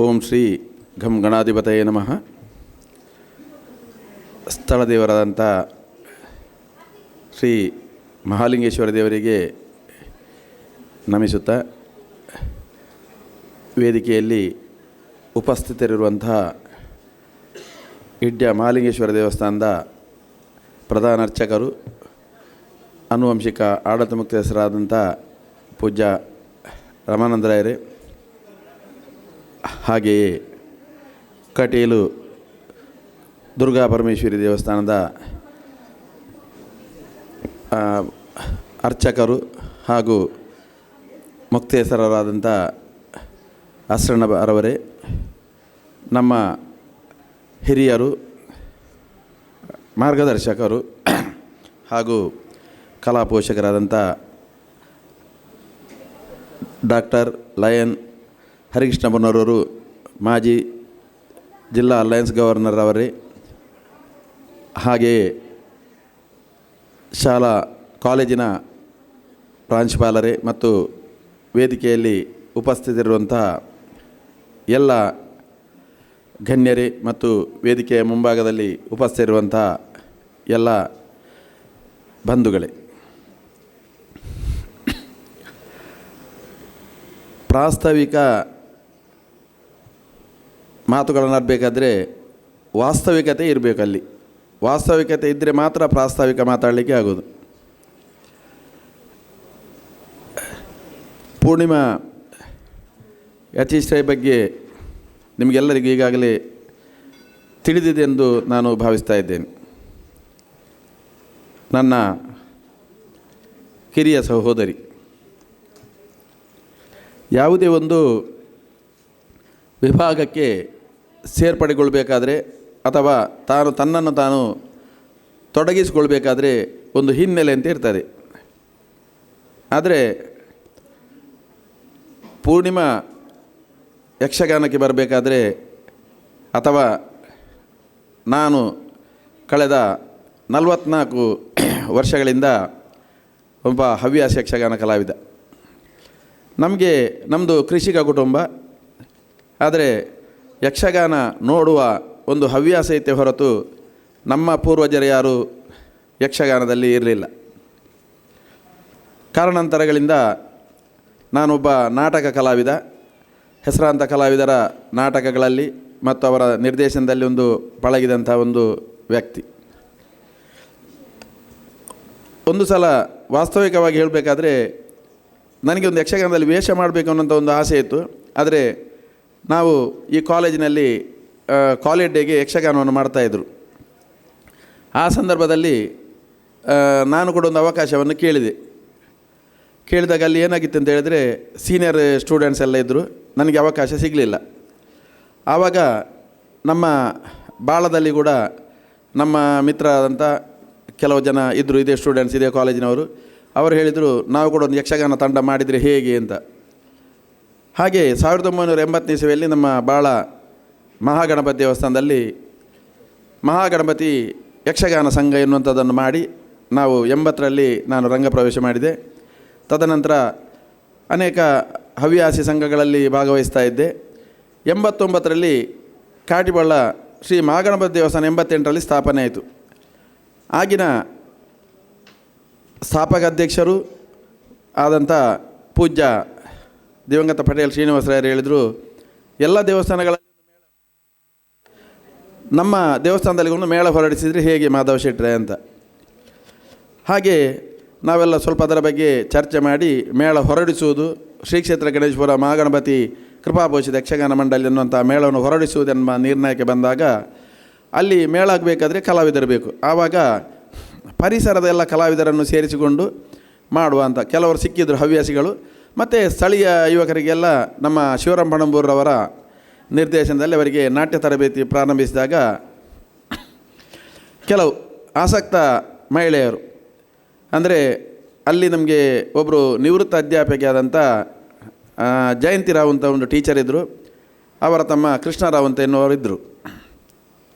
ಓಂ ಶ್ರೀ ಘಂ ಗಣಾಧಿಪತಯೇ ನಮಃ. ಸ್ಥಳ ದೇವರಾದಂಥ ಶ್ರೀ ಮಹಾಲಿಂಗೇಶ್ವರ ದೇವರಿಗೆ ನಮಿಸುತ್ತಾ ವೇದಿಕೆಯಲ್ಲಿ ಉಪಸ್ಥಿತರಿರುವಂತಹ ಇಡ್ಯ ಮಹಾಲಿಂಗೇಶ್ವರ ದೇವಸ್ಥಾನದ ಪ್ರಧಾನ ಅರ್ಚಕರು ಅನುವಂಶಿಕ ಆಡಳಿತ ಮುಖ್ಯಸ್ಥರಾದಂಥ ಪೂಜ್ಯ ರಮಾನಂದರಾಯರೇ ಹಾಗೆಯೇ ಕಟೀಲು ದುರ್ಗಾ ಪರಮೇಶ್ವರಿ ದೇವಸ್ಥಾನದ ಅರ್ಚಕರು ಹಾಗೂ ಮುಕ್ತೇಸರರಾದಂಥ ಅರವರೇ ನಮ್ಮ ಹಿರಿಯರು, ಮಾರ್ಗದರ್ಶಕರು ಹಾಗೂ ಕಲಾಪೋಷಕರಾದಂಥ ಡಾಕ್ಟರ್ ಲಯನ್ ಹರಿಕೃಷ್ಣ ಬನ್ನೂರವರು ಮಾಜಿ ಜಿಲ್ಲಾ ಅಲಯನ್ಸ್ ಗವರ್ನರ್ ಅವರೇ. ಹಾಗೆಯೇ ಶಾಲಾ ಕಾಲೇಜಿನ ಪ್ರಾಂಶುಪಾಲರೇ ಮತ್ತು ವೇದಿಕೆಯಲ್ಲಿ ಉಪಸ್ಥಿತರಿರುವಂತಹ ಎಲ್ಲ ಗಣ್ಯರೇ ಮತ್ತು ವೇದಿಕೆಯ ಮುಂಭಾಗದಲ್ಲಿ ಉಪಸ್ಥಿತಿರುವಂತಹ ಎಲ್ಲ ಬಂಧುಗಳೇ. ಪ್ರಾಸ್ತಾವಿಕ ಮಾತುಗಳನ್ನು ಆಡಬೇಕಾದ್ರೆ ವಾಸ್ತವಿಕತೆ ಇರಬೇಕು ಅಲ್ಲಿ ವಾಸ್ತವಿಕತೆ ಇದ್ದರೆ ಮಾತ್ರ ಪ್ರಾಸ್ತಾವಿಕ ಮಾತಾಡಲಿಕ್ಕೆ ಆಗೋದು. ಪೂರ್ಣಿಮಾ ಯತೀಶ್ರಯ ಬಗ್ಗೆ ನಿಮಗೆಲ್ಲರಿಗೂ ಈಗಾಗಲೇ ತಿಳಿದಿದೆ ಎಂದು ನಾನು ಭಾವಿಸ್ತಾ ಇದ್ದೇನೆ. ನನ್ನ ಕಿರಿಯ ಸಹೋದರಿ, ಯಾವುದೇ ಒಂದು ವಿಭಾಗಕ್ಕೆ ಸೇರ್ಪಡೆಗೊಳ್ಬೇಕಾದ್ರೆ ಅಥವಾ ತಾನು ತನ್ನನ್ನು ತಾನು ತೊಡಗಿಸಿಕೊಳ್ಬೇಕಾದ್ರೆ ಒಂದು ಹಿನ್ನೆಲೆ ಅಂತ ಇರ್ತದೆ. ಆದರೆ ಪೂರ್ಣಿಮಾ ಯಕ್ಷಗಾನಕ್ಕೆ ಬರಬೇಕಾದ್ರೆ ಅಥವಾ ನಾನು ಕಳೆದ ನಲವತ್ನಾಲ್ಕು ವರ್ಷಗಳಿಂದ ಒಬ್ಬ ಹವ್ಯಾಸ ಯಕ್ಷಗಾನ ಕಲಾವಿದ. ನಮಗೆ ನಮ್ಮದು ಕೃಷಿಕ ಕುಟುಂಬ, ಆದರೆ ಯಕ್ಷಗಾನ ನೋಡುವ ಒಂದು ಹವ್ಯಾಸ ಐತೆ ಹೊರತು ನಮ್ಮ ಪೂರ್ವಜರು ಯಾರು ಯಕ್ಷಗಾನದಲ್ಲಿ ಇರಲಿಲ್ಲ. ಕಾರಣಾಂತರಗಳಿಂದ ನಾನೊಬ್ಬ ನಾಟಕ ಕಲಾವಿದ, ಹೆಸರಾಂತ ಕಲಾವಿದರ ನಾಟಕಗಳಲ್ಲಿ ಮತ್ತು ಅವರ ನಿರ್ದೇಶನದಲ್ಲಿ ಒಂದು ಪಳಗಿದಂಥ ಒಂದು ವ್ಯಕ್ತಿ. ಒಂದು ಸಲ ವಾಸ್ತವಿಕವಾಗಿ ಹೇಳಬೇಕಾದ್ರೆ, ನನಗೆ ಒಂದು ಯಕ್ಷಗಾನದಲ್ಲಿ ವೇಷ ಮಾಡಬೇಕು ಅನ್ನೋಂಥ ಒಂದು ಆಸೆ ಇತ್ತು. ಆದರೆ ನಾವು ಈ ಕಾಲೇಜಿನಲ್ಲಿ ಕಾಲೇಜ್ ಡೇಗೆ ಯಕ್ಷಗಾನವನ್ನು ಮಾಡ್ತಾಯಿದ್ರು ಆ ಸಂದರ್ಭದಲ್ಲಿ ನಾನು ಕೂಡ ಒಂದು ಅವಕಾಶವನ್ನು ಕೇಳಿದೆ. ಕೇಳಿದಾಗ ಅಲ್ಲಿ ಏನಾಗಿತ್ತು ಅಂತ ಹೇಳಿದರೆ ಸೀನಿಯರ್ ಸ್ಟೂಡೆಂಟ್ಸ್ ಎಲ್ಲ ಇದ್ದರು ನನಗೆ ಅವಕಾಶ ಸಿಗಲಿಲ್ಲ. ಆವಾಗ ನಮ್ಮ ಬಾಳದಲ್ಲಿ ಕೂಡ ನಮ್ಮ ಮಿತ್ರರಾದಂಥ ಕೆಲವು ಜನ ಇದ್ದರು ಇದೇ ಸ್ಟೂಡೆಂಟ್ಸ್ ಇದೇ ಕಾಲೇಜಿನವರು ಅವರು ಹೇಳಿದರು, ನಾವು ಕೂಡ ಒಂದು ಯಕ್ಷಗಾನ ತಂಡ ಮಾಡಿದರೆ ಹೇಗೆ ಅಂತ. ಹಾಗೆ ಸಾವಿರದ ಒಂಬೈನೂರ ಎಂಬತ್ತನೇ ಇಸವಿಯಲ್ಲಿ ನಮ್ಮ ಬಾಳ ಮಹಾಗಣಪತಿ ದೇವಸ್ಥಾನದಲ್ಲಿ ಮಹಾಗಣಪತಿ ಯಕ್ಷಗಾನ ಸಂಘ ಎನ್ನುವಂಥದ್ದನ್ನು ಮಾಡಿ ನಾವು ಎಂಬತ್ತರಲ್ಲಿ ನಾನು ರಂಗಪ್ರವೇಶ ಮಾಡಿದೆ. ತದನಂತರ ಅನೇಕ ಹವ್ಯಾಸಿ ಸಂಘಗಳಲ್ಲಿ ಭಾಗವಹಿಸ್ತಾ ಇದ್ದೆ. ಎಂಬತ್ತೊಂಬತ್ತರಲ್ಲಿ ಕಾಟಿಬಳ್ಳ ಶ್ರೀ ಮಹಾಗಣಪತಿ ದೇವಸ್ಥಾನ ಎಂಬತ್ತೆಂಟರಲ್ಲಿ ಸ್ಥಾಪನೆ ಆಯಿತು. ಆಗಿನ ಸ್ಥಾಪಕ ಅಧ್ಯಕ್ಷರು ಆದಂಥ ಪೂಜ್ಯ ದಿವಂಗತ ಪಟೇಲ್ ಶ್ರೀನಿವಾಸರಾಯರು ಹೇಳಿದರು, ಎಲ್ಲ ದೇವಸ್ಥಾನಗಳಲ್ಲಿ ನಮ್ಮ ದೇವಸ್ಥಾನದಲ್ಲಿ ಒಂದು ಮೇಳ ಹೊರಡಿಸಿದರೆ ಹೇಗೆ ಮಾಧವ ಶೆಟ್ಟರೆ ಅಂತ. ಹಾಗೆ ನಾವೆಲ್ಲ ಸ್ವಲ್ಪ ಅದರ ಬಗ್ಗೆ ಚರ್ಚೆ ಮಾಡಿ ಮೇಳ ಹೊರಡಿಸುವುದು, ಶ್ರೀ ಕ್ಷೇತ್ರ ಗಣೇಶ್ವರ ಮಹಾಗಣಪತಿ ಕೃಪಾಭೂಷಿತ ಯಕ್ಷಗಾನ ಮಂಡಳಿ ಅನ್ನುವಂಥ ಮೇಳವನ್ನು ಹೊರಡಿಸುವುದೆಂಬ ನಿರ್ಣಯಕ್ಕೆ ಬಂದಾಗ ಅಲ್ಲಿ ಮೇಳ ಆಗಬೇಕಾದ್ರೆ ಕಲಾವಿದರು ಬೇಕು. ಆವಾಗ ಪರಿಸರದ ಎಲ್ಲ ಕಲಾವಿದರನ್ನು ಸೇರಿಸಿಕೊಂಡು ಮಾಡುವ ಅಂತ ಕೆಲವರು ಸಿಕ್ಕಿದ್ರು ಹವ್ಯಾಸಿಗಳು. ಮತ್ತು ಸ್ಥಳೀಯ ಯುವಕರಿಗೆಲ್ಲ ನಮ್ಮ ಶಿವರಾಮ್ ಪಣಂಬೂರ್ರವರ ನಿರ್ದೇಶನದಲ್ಲಿ ಅವರಿಗೆ ನಾಟ್ಯ ತರಬೇತಿ ಪ್ರಾರಂಭಿಸಿದಾಗ ಕೆಲವು ಆಸಕ್ತ ಮಹಿಳೆಯರು, ಅಂದರೆ ಅಲ್ಲಿ ನಮಗೆ ಒಬ್ಬರು ನಿವೃತ್ತ ಅಧ್ಯಾಪಕಿಯಾದಂಥ ಜಯಂತಿ ರಾವ್ ಅಂತ ಒಂದು ಟೀಚರ್ ಇದ್ದರು ಅವರ ತಮ್ಮ ಕೃಷ್ಣರಾವ್ ಅಂತ ಎನ್ನುವರು ಇದ್ದರು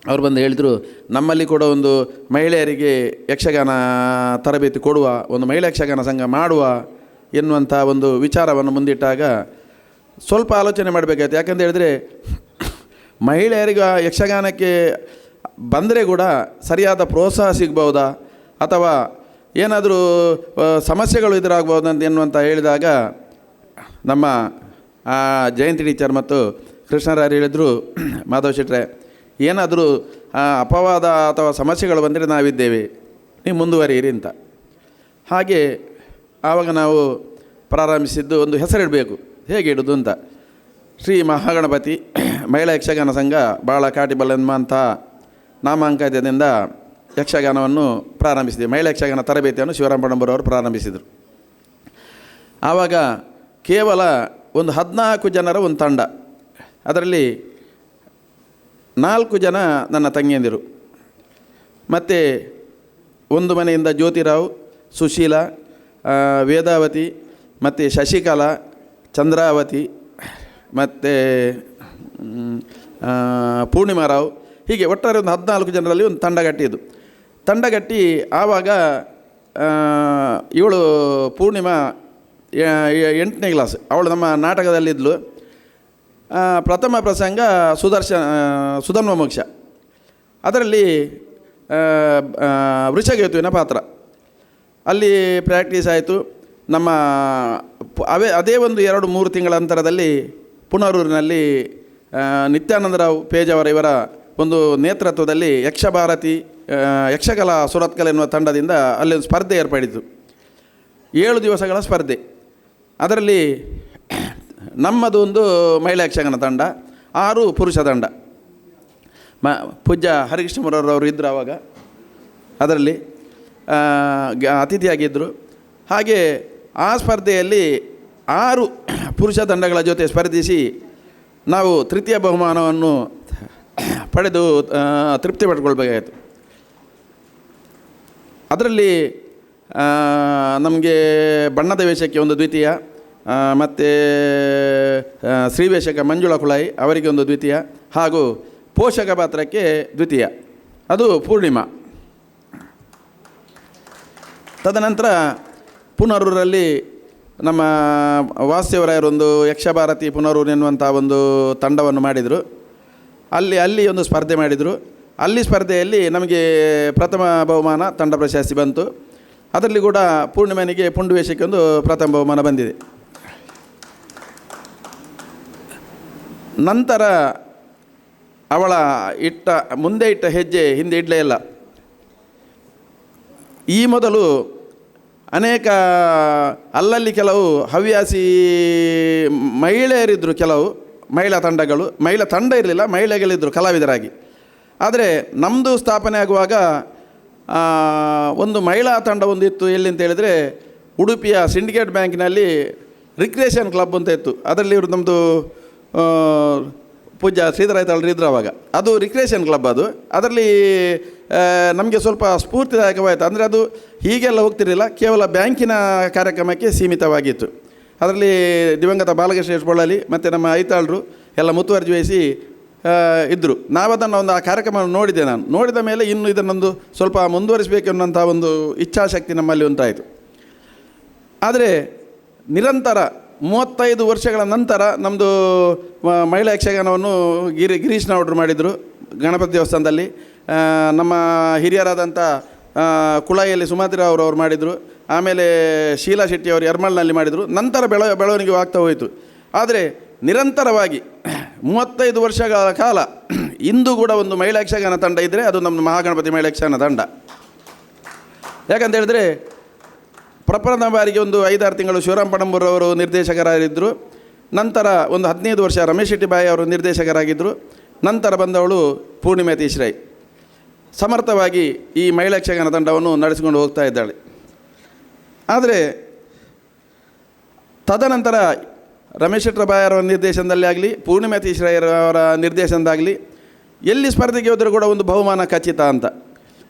ಅವ್ರು ಬಂದು ಹೇಳಿದರು, ನಮ್ಮಲ್ಲಿ ಕೂಡ ಒಂದು ಮಹಿಳೆಯರಿಗೆ ಯಕ್ಷಗಾನ ತರಬೇತಿ ಕೊಡುವ, ಒಂದು ಮಹಿಳಾ ಯಕ್ಷಗಾನ ಸಂಘ ಮಾಡುವ ಎನ್ನುವಂಥ ಒಂದು ವಿಚಾರವನ್ನು ಮುಂದಿಟ್ಟಾಗ ಸ್ವಲ್ಪ ಆಲೋಚನೆ ಮಾಡಬೇಕಾಯ್ತು. ಯಾಕಂತ ಹೇಳಿದ್ರೆ, ಮಹಿಳೆಯರಿಗೆ ಯಕ್ಷಗಾನಕ್ಕೆ ಬಂದರೆ ಕೂಡ ಸರಿಯಾದ ಪ್ರೋತ್ಸಾಹ ಸಿಗ್ಬೋದಾ ಅಥವಾ ಏನಾದರೂ ಸಮಸ್ಯೆಗಳು ಎದುರಾಗ್ಬೋದಂತ ಅಂತ ಎನ್ನುವಂತ ಹೇಳಿದಾಗ, ನಮ್ಮ ಜಯಂತಿ ಟೀಚರ್ ಮತ್ತು ಕೃಷ್ಣರಾರು ಹೇಳಿದರು, ಮಾಧವ್ ಶೆಟ್ರೆ, ಏನಾದರೂ ಅಪವಾದ ಅಥವಾ ಸಮಸ್ಯೆಗಳು ಬಂದರೆ ನಾವಿದ್ದೇವೆ. ನೀವು ಮುಂದುವರಿಯಿರಿ ಅಂತ. ಹಾಗೆ ಆವಾಗ ನಾವು ಪ್ರಾರಂಭಿಸಿದ್ದು ಒಂದು ಹೆಸರಿಡಬೇಕು. ಹೇಗೆ ಇಡೋದು ಅಂತ. ಶ್ರೀ ಮಹಾಗಣಪತಿ ಮಹಿಳಾ ಯಕ್ಷಗಾನ ಸಂಘ ಭಾಳ ಅಂತ ನಾಮಾಂಕದಿಂದ ಯಕ್ಷಗಾನವನ್ನು ಪ್ರಾರಂಭಿಸಿದೆ. ಮಹಿಳಾ ಯಕ್ಷಗಾನ ತರಬೇತಿಯನ್ನು ಶಿವರಾಮ ಪಣಂಬರವರು ಪ್ರಾರಂಭಿಸಿದರು. ಆವಾಗ ಕೇವಲ ಒಂದು ಹದಿನಾಲ್ಕು ಜನರ ಒಂದು ತಂಡ. ಅದರಲ್ಲಿ ನಾಲ್ಕು ಜನ ನನ್ನ ತಂಗಿಯಂದಿರು. ಮತ್ತು ಒಂದು ಮನೆಯಿಂದ ಜ್ಯೋತಿರಾವ್, ಸುಶೀಲ ವೇದಾವತಿ, ಮತ್ತು ಶಶಿಕಲಾ, ಚಂದ್ರಾವತಿ, ಮತ್ತು ಪೂರ್ಣಿಮಾರಾವ್ ಹೀಗೆ ಒಟ್ಟಾರೆ ಒಂದು ಹದಿನಾಲ್ಕು ಜನರಲ್ಲಿ ಒಂದು ತಂಡಗಟ್ಟಿದ್ದು ತಂಡಗಟ್ಟಿ ಆವಾಗ ಇವಳು ಪೂರ್ಣಿಮಾ ಎಂಟನೇ ಕ್ಲಾಸ್ ಅವಳು ನಮ್ಮ ನಾಟಕದಲ್ಲಿದ್ದಳು ಪ್ರಥಮ ಪ್ರಸಂಗ ಸುದರ್ಶನ ಸುಧನ್ವ ಮೋಕ್ಷ. ಅದರಲ್ಲಿ ವೃಷಗೇತುವಿನ ಪಾತ್ರ. ಅಲ್ಲಿ ಪ್ರಾಕ್ಟೀಸ್ ಆಯಿತು. ನಮ್ಮ ಅವೇ, ಅದೇ ಒಂದು ಎರಡು, ಮೂರು ತಿಂಗಳ ಅಂತರದಲ್ಲಿ ಪುನರೂರಿನಲ್ಲಿ ನಿತ್ಯಾನಂದರಾವ್ ಪೇಜಾವರ ಇವರ ಒಂದು ನೇತೃತ್ವದಲ್ಲಿ ಯಕ್ಷಭಾರತಿ ಯಕ್ಷಕಲಾ ಸುರತ್ಕಲ್ ಎನ್ನುವ ತಂಡದಿಂದ ಅಲ್ಲಿ ಒಂದು ಸ್ಪರ್ಧೆ ಏರ್ಪಡಿತು. ಏಳು ದಿವಸಗಳ ಸ್ಪರ್ಧೆ. ಅದರಲ್ಲಿ ನಮ್ಮದು ಒಂದು ಮಹಿಳಾ ಯಕ್ಷಗಾನ ತಂಡ, ಆರು ಪುರುಷ ತಂಡ. ಮ, ಪೂಜ್ಯ ಹರಿಕೃಷ್ಣ ಮುರವರವರು ಇದ್ದರು ಆವಾಗ. ಅದರಲ್ಲಿ ಅತಿಥಿಯಾಗಿದ್ದರು ಹಾಗೆ ಆ ಸ್ಪರ್ಧೆಯಲ್ಲಿ ಆರು ಪುರುಷ ತಂಡಗಳ ಜೊತೆ ಸ್ಪರ್ಧಿಸಿ ನಾವು ತೃತೀಯ ಬಹುಮಾನವನ್ನು ಪಡೆದು ತೃಪ್ತಿ ಪಡ್ಕೊಳ್ಬೇಕಾಯಿತು ಅದರಲ್ಲಿ ನಮಗೆ ಬಣ್ಣದ ವೇಷಕ್ಕೆ ಒಂದು ದ್ವಿತೀಯ ಮತ್ತು ಶ್ರೀವೇಷಕ ಮಂಜುಳ ಕುಳಾಯಿ ಅವರಿಗೆ ಒಂದು ದ್ವಿತೀಯ ಹಾಗೂ ಪೋಷಕ ಪಾತ್ರಕ್ಕೆ ದ್ವಿತೀಯ. ಅದು ಪೂರ್ಣಿಮಾ. ತದನಂತರ ಪುನರೂರಲ್ಲಿ ನಮ್ಮ ವಾಸುದೇವರಾಯರೊಂದು ಯಕ್ಷಭಾರತಿ ಪುನರೂರು ಎನ್ನುವಂಥ ಒಂದು ತಂಡವನ್ನು ಮಾಡಿದರು. ಅಲ್ಲಿ ಅಲ್ಲಿ ಒಂದು ಸ್ಪರ್ಧೆ ಮಾಡಿದರು. ಅಲ್ಲಿ ಸ್ಪರ್ಧೆಯಲ್ಲಿ ನಮಗೆ ಪ್ರಥಮ ಬಹುಮಾನ ತಂಡ ಪ್ರಶಸ್ತಿ ಬಂತು. ಅದರಲ್ಲಿ ಕೂಡ ಪೂರ್ಣಿಮನಿಗೆ ಒಂದು ಪ್ರಥಮ ಬಹುಮಾನ ಬಂದಿದೆ. ನಂತರ ಅವಳ ಇಟ್ಟ, ಮುಂದೆ ಇಟ್ಟ ಹೆಜ್ಜೆ ಹಿಂದೆ ಇಡಲೇ ಇಲ್ಲ. ಈ ಮೊದಲು ಅನೇಕ, ಅಲ್ಲಲ್ಲಿ ಕೆಲವು ಹವ್ಯಾಸಿ ಮಹಿಳೆಯರಿದ್ದರು ಕೆಲವು, ಮಹಿಳಾ ತಂಡಗಳು, ಮಹಿಳಾ ತಂಡ ಇರಲಿಲ್ಲ ಮಹಿಳೆಗಳಿದ್ದರು ಕಲಾವಿದರಾಗಿ. ಆದರೆ ನಮ್ಮದು ಸ್ಥಾಪನೆ ಆಗುವಾಗ ಒಂದು ಮಹಿಳಾ ತಂಡ ಒಂದಿತ್ತು ಎಲ್ಲಿ ಅಂತ ಹೇಳಿದರೆ ಉಡುಪಿಯ ಸಿಂಡಿಕೇಟ್ ಬ್ಯಾಂಕಿನಲ್ಲಿ ರಿಕ್ರಿಯೇಷನ್ ಕ್ಲಬ್ ಅಂತ ಇತ್ತು. ಅದರಲ್ಲಿ ಇವರು ನಮ್ಮದು ಪೂಜ್ಯ ಶ್ರೀಧರಾಯ್ತಳ್ರು ಇದ್ರು ಅವಾಗ. ಅದು ರಿಕ್ರಿಯೇಷನ್ ಕ್ಲಬ್ ಅದು. ಅದರಲ್ಲಿ ನಮಗೆ ಸ್ವಲ್ಪ ಸ್ಫೂರ್ತಿದಾಯಕವಾಯಿತು. ಅಂದರೆ ಅದು ಹೀಗೆಲ್ಲ ಹೋಗ್ತಿರಲಿಲ್ಲ. ಕೇವಲ ಬ್ಯಾಂಕಿನ ಕಾರ್ಯಕ್ರಮಕ್ಕೆ ಸೀಮಿತವಾಗಿತ್ತು. ಅದರಲ್ಲಿ ದಿವಂಗತ ಬಾಲಕೃಷ್ಣ ಕೊಳ್ಳಲಿ ಮತ್ತು ನಮ್ಮ ಐತಾಳರು ಎಲ್ಲ ಮುತುವರ್ಜಿ ವಹಿಸಿ ಇದ್ದರು ನಾವದನ್ನು ಒಂದು ಆ ಕಾರ್ಯಕ್ರಮವನ್ನು ನೋಡಿದೆ ನಾನು. ನೋಡಿದ ಮೇಲೆ ಇನ್ನು ಇದನ್ನೊಂದು ಸ್ವಲ್ಪ ಮುಂದುವರಿಸಬೇಕು ಮುಂದುವರಿಸಬೇಕೆನ್ನುವಂಥ ಒಂದು ಇಚ್ಛಾಶಕ್ತಿ ನಮ್ಮಲ್ಲಿ ಉಂಟಾಯಿತು. ಆದರೆ ನಿರಂತರ ಮೂವತ್ತೈದು ವರ್ಷಗಳ ನಂತರ ನಮ್ಮದು ಮಹಿಳಾ ಯಕ್ಷಗಾನವನ್ನು ಗಿರಿ, ಗಿರೀಶ್ ನಾವುಡ್ರು ಮಾಡಿದರು ಗಣಪತಿ ದೇವಸ್ಥಾನದಲ್ಲಿ. ನಮ್ಮ ಹಿರಿಯರಾದಂಥ ಕುಳಾಯಿಯಲ್ಲಿ ಸುಮತಿರಾವ್ ಅವರು ಅವ್ರು ಮಾಡಿದರು. ಆಮೇಲೆ ಶೀಲಾ ಶೆಟ್ಟಿ ಅವರು ಯರ್ಮಲ್ನಲ್ಲಿ ಮಾಡಿದರು. ನಂತರ ಬೆಳ, ಬೆಳವಣಿಗೆ ಆಗ್ತಾ ಹೋಯಿತು. ಆದರೆ ನಿರಂತರವಾಗಿ ಮೂವತ್ತೈದು ವರ್ಷಗಳ ಕಾಲ ಇಂದು ಕೂಡ ಒಂದು ಮಹಿಳಾ ಯಕ್ಷಗಾನ ತಂಡ ಇದ್ದರೆ ಅದು ನಮ್ಮ ಮಹಾಗಣಪತಿ ಮಹಿಳಾ ಯಕ್ಷಗಾನ ತಂಡ. ಯಾಕಂತ ಹೇಳಿದ್ರೆ ಪ್ರಪ್ರಥಮ ಬಾರಿಗೆ ಒಂದು ಐದಾರು ತಿಂಗಳು ಶಿವರಾಮ್ ಪಣಂಬೂರವರು ನಿರ್ದೇಶಕರಾಗಿದ್ದರು ನಂತರ ಒಂದು ಹದಿನೈದು ವರ್ಷ ರಮೇಶ್ ಶೆಟ್ಟಿ ಬಾಯಿ ಅವರು ನಿರ್ದೇಶಕರಾಗಿದ್ದರು ನಂತರ ಬಂದವಳು ಪೂರ್ಣಿಮಾ ತೀಶ್ರೈ. ಸಮರ್ಥವಾಗಿ ಈ ಮಹಿಳಾ ಯಕ್ಷಗಾನ ತಂಡವನ್ನು ನಡೆಸಿಕೊಂಡು ಹೋಗ್ತಾ ಇದ್ದಾಳೆ. ಆದರೆ ತದನಂತರ ರಮೇಶ್ ಅವರ ನಿರ್ದೇಶನದಲ್ಲಿ ಆಗಲಿ, ಪೂರ್ಣಿಮಾ ಅವರ ನಿರ್ದೇಶನದಾಗಲಿ ಎಲ್ಲಿ ಸ್ಪರ್ಧೆಗೆ ಹೋದರೂ ಕೂಡ ಒಂದು ಬಹುಮಾನ ಖಚಿತ ಅಂತ.